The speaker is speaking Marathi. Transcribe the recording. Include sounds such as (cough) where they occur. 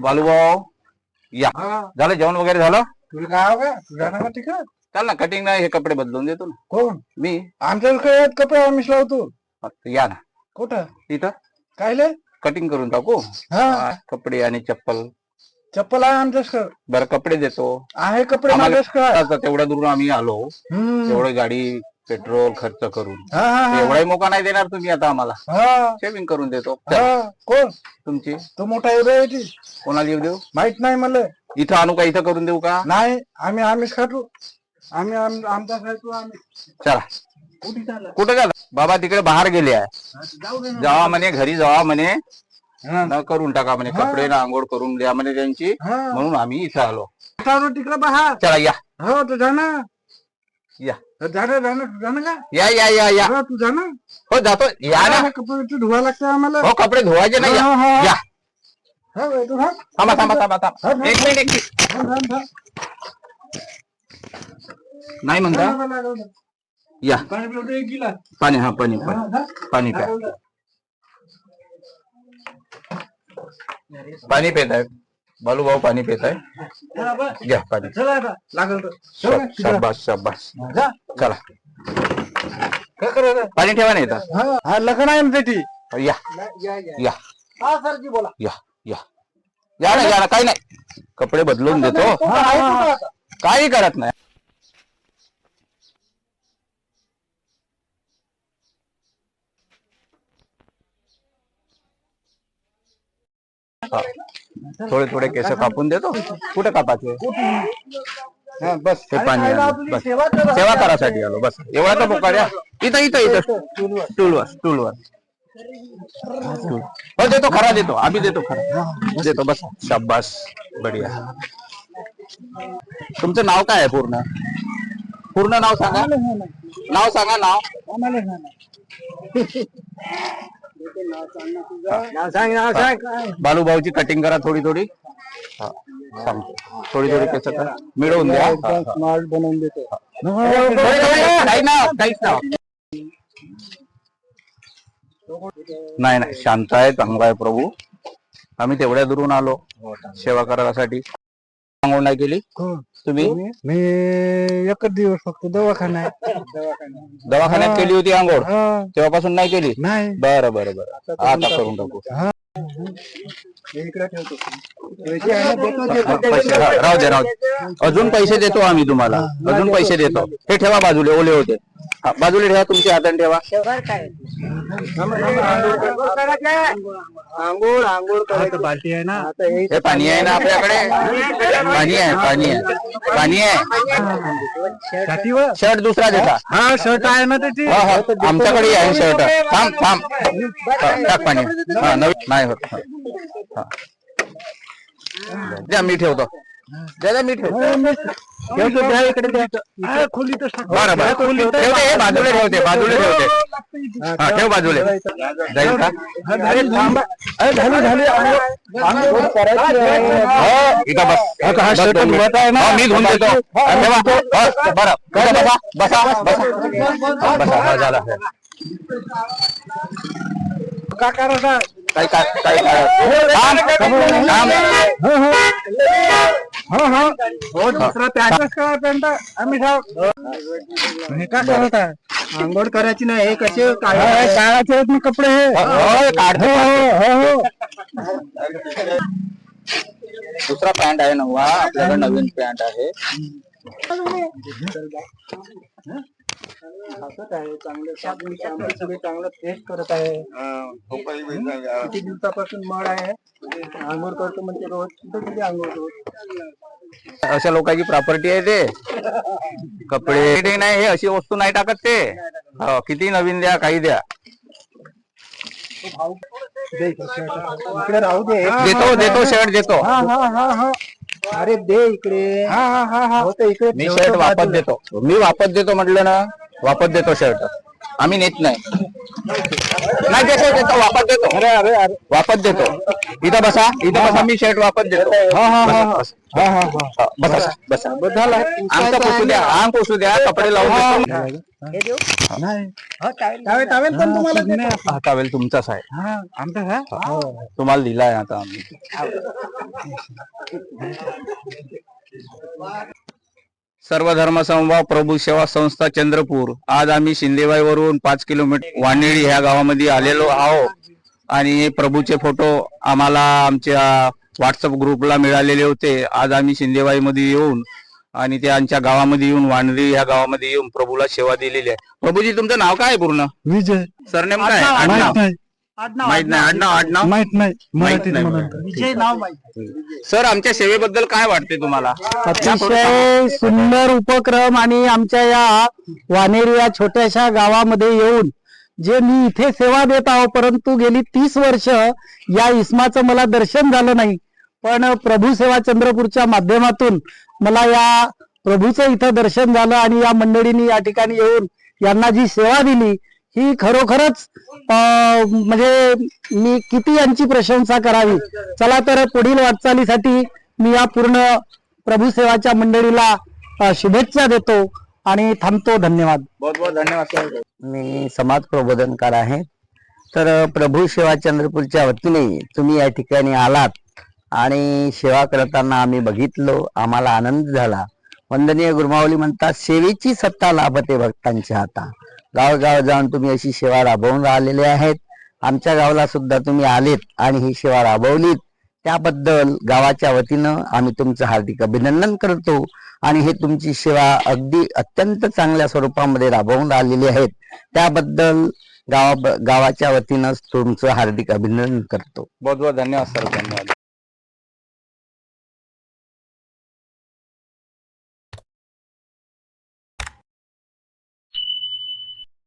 बालूभाऊ या. हा. झालं जेवण वगैरे झालं? तुला काय हवं? का तुझ्या नका तिकड? चाल ना कटिंग नाही हे कपडे बदलून देतो ना. कोण? मी. आहेत कपडे आम्हीच लावतो या ना. कुठं? इथं. कायले? कटिंग करून टाकू. हा. हा, कपडे आणि चप्पल. चप्पल आहे आमच्याकडे बरं कपडे देतो. आहे कपडे आम्हाला- तेवढ्या दूरून आम्ही आलो. हम्म. एवढी गाडी पेट्रोल खर्च करून. हा हा हा. एवढाही मोका नाही देणार तुम्ही आता आम्हाला. हा. शेविंग करून देतो. हा कोण? तुमची. तो मोठा एवढा आहे ती. कोणाला येऊ देऊ? माहीत नाही मला. इथं आणू का? इथं करून देऊ का? नाही आम्ही आम्हीच खातो. आम्ही आम- आमचा खातो आम्ही. चला. कुठे चालला? कुठं झालं बाबा तिकडे बाहेर गेले आहे. जाऊ दे ना. जावा म्हणे घरी जावा म्हणे. हा. न करून टाका म्हणे कपडे ना आंघोळ करून द्या म्हणे त्यांची. हा. म्हणून आम्ही इथं आलो. चालू तिकडे बाहेर. चला या. हो तू जा ना. या जाणं जाणं जाणं का? या या या या हो, तू जा हो जातो. या ना. कपडे धुवा लागतं आम्हाला हो कपडे धुवायचे नाही या. हा, हा, हा. या हो, बाई, तू हा. थांबा थांबा थांबा थांबा. एक मिनिट एक मिनिट. हा, हा, हा. नाही म्हणता हा, हा, हा. या पाणी पिऊन एक गिलास. पाणी हा पाणी हा, पाणी हा. पाणी प्या पाणी पेत आहे बालूभाऊ पाणी पेत आहे. चला, बस. घ्या पाणी. चला आता लागल तर. चला, शा- शाबास शाबास. जा. चला. काय करायचं? पाणी ठेवा नाही इथं. हा, हा लग्न आहे ना त्याची. या. या, या. या. हा सरजी बोला. या या. या ना या ना काही नाही. कपडे बदलून देतो. हा, आहे कुठं आता? काही करत नाही. हा. थोडे थोडे केस कापून देतो? कुठे कापायचे? हा, बस. हे अरे, पाणी बस. सेवा कर. सेवा करासाठी आलो बस. एवढा तर पोकार या इथं इथं इथं. स्टूलवर स्टूल हो देतो खरा देतो. आम्ही देतो खरा. देतो बस. शाबास. बढिया. तुमचं नाव काय आहे पूर्ण? पूर्ण नाव सांगा. नाव सांगा नाव. आम्हाला. (laughs) नाव सांग नाव सांग. बालूभाऊची कटिंग करा थोडी थोडी. हा, सांगतो. थोडी थोडी केस करा मिळवून द्या. हा, हा. स्मार्ट बनवून देतो. थोडी- थोडी- काही नाव काहीच नाव. नाही नाही शांत आहे चांगला आहे प्रभू. आम्ही तेवढ्या दुरून आलो. सेवा करायसाठी. आंघोळ नाही केली तुम्ही? मी एकच दिवस फक्त दवाखाना आहे दवाखान्यात केली होती आंघोळ? हा, तेव्हापासून नाही केली? नाही. बरं बरं बरं. आता करून टाकू. इकडे ठेवतो. पैसे आहे ना, देतो, देतो. पैसे हा, राहू दे राहू दे. अजून पैसे देतो आम्ही तुम्हाला. अजून पैसे देतो. हे ठेवा बाजूले ओले होते. हा, बाजूला ठेवा तुमच्या हाताने ठेवा. आंघोळ आंघोळ करायचं बाल्टी आहे ना. आता हे हे पाणी आहे ना आपल्याकडे? पाणी आहे पाणी आहे. पाणी आहे. छातीवर? शर्ट दुसरा देता. हा शर्ट आहे ना त्याची. हा हा. आमच्याकडे आहे शर्ट. थांब थांब. हा, टाक पाणी. हा नवीन. नाही होत. हा. हा. द्या मी ठेवतो. द्या मी ठेवतो. द्या इकडे द्या. खोलीतच बरं बरं. ठेवते बाजूला ठेवते बाजूला ठेवते. हा ठेव बाजूला. जाईल का? अरे थांबा. अरे झाली झाली. आंघोळ- आंघोळ करायची आहे. हो इथं बस. हा शर्ट धुवत आहे ना? मी धुवून देतो. ठेवा बरं. बसा बसा बसा. बसा हा, झालं. का करायचा काय काय काय काय थांब, थांब. हो हो हो दुसरा पॅन्टच काय पॅन्ट आम्ही साहेब हे का करत आहे आंघोळ करायची नाही हे कसे काढायचे आहेत ना कपडे हे काढतो, हो हो हो दुसरा पॅन्ट आहे नवा आपल्याकडे नवीन पॅन्ट आहे आहे. चांगलं साबण शाम्पू सगळे चांगलं टेस्ट करत आहे. किती दिवसापासून मळ आहे? आंघोळ करतो म्हणजे रोज. कुठे किती आंघोळ रोज? अशा लोकांची प्रॉपर्टी आहे ते. कपडे ते नाही हे अशी वस्तू नाही टाकत ते. हो, किती नवीन द्या काही द्या. दे इकडे shirt. इकडे राहू दे देतो देतो शर्ट देतो. हा हा हा हा. अरे दे इकडे. हा हा हा हा. होतं इकडे. मी ठेवतो शर्ट वापस बाजूला. देतो. मी वापस देतो म्हटलं ना वापस देतो शर्ट आम्ही नेत नाही. नाही देतो देतो वापस देतो. अरे अरे अरे. वापस देतो. इथं बसा इथं बसा मी शर्ट वापस देतो. बसा, बसा. बसा बसा. आमचं पोसू द्या आम पोसू द्या कपडे लावून देतो. टावेल टावेल पण तुम्हाला देतो. हा टावेल तुमचाच आहे. तुम्हाला दिलाय आता आम्ही. सर्व धर्म समभाव प्रभू सेवा संस्था चंद्रपूर. आज आम्ही शिंदेबाई वरून पाच किलोमीटर वानेळी ह्या गावामध्ये आलेलो आहोत. आणि प्रभूचे फोटो आम्हाला आमच्या व्हॉट्सअप ग्रुपला मिळालेले होते. आज आम्ही शिंदेबाई मध्ये येऊन आणि ते आमच्या गावामध्ये येऊन वानरी ह्या गावामध्ये येऊन प्रभूला सेवा दिलेली आहे. प्रभूजी तुमचं नाव काय आहे पूर्ण? विजय. सरनेम काय आहे? आडनाव, आडनाव माहीत नाही आडनाव, माहीत नाही आडनाव आडनाव? माहीत नाही माहीत मराठीत नाही म्हणून. विजय नाव माहिती सर आमच्या सेवेबद्दल काय वाटते तुम्हाला? अतिशय सुंदर उपक्रम आणि आमच्या या वानेरी या छोट्याशा गावामध्ये येऊन जे मी इथे सेवा देत आहो परंतु गेली तीस वर्ष या इस्माचं मला दर्शन झालं नाही. पण प्रभू सेवा चंद्रपूरच्या माध्यमातून मला या प्रभूचं इथं दर्शन झालं आणि या मंडळींनी या ठिकाणी येऊन यांना जी सेवा दिली ही खरोखरच अं, म्हणजे मी किती यांची प्रशंसा करावी? चला तर पुढील वाटचालीसाठी मी या पूर्ण प्रभू सेवाच्या मंडळीला शुभेच्छा देतो आणि थांबतो. धन्यवाद. बहुत बहुत धन्यवाद सर. मी समाज प्रबोधनकार आहे. तर प्रभू सेवा चंद्रपूरच्या वतीने तुम्ही या ठिकाणी आलात आणि सेवा करताना आम्ही बघितलो आम्हाला आनंद झाला. वंदनीय गुरुमावली म्हणतात सेवेची सत्ता लाभते भक्तांच्या हाता. गावगाव जाऊन तुम्ही अशी सेवा राबवून राहिलेले आहेत. आमच्या गावाला सुद्धा तुम्ही आलेत आणि ही सेवा राबवलीत. त्याबद्दल गावाच्या वतीनं आम्ही तुमचं हार्दिक अभिनंदन करतो. आणि हे तुमची सेवा अगदी अत्यंत चांगल्या स्वरूपामध्ये राबवून राहिलेली आहेत. त्याबद्दल गावा गावाच्या वतीनं तुमचं हार्दिक अभिनंदन करतो. बहुत बहुत धन्यवाद सर. धन्यवाद.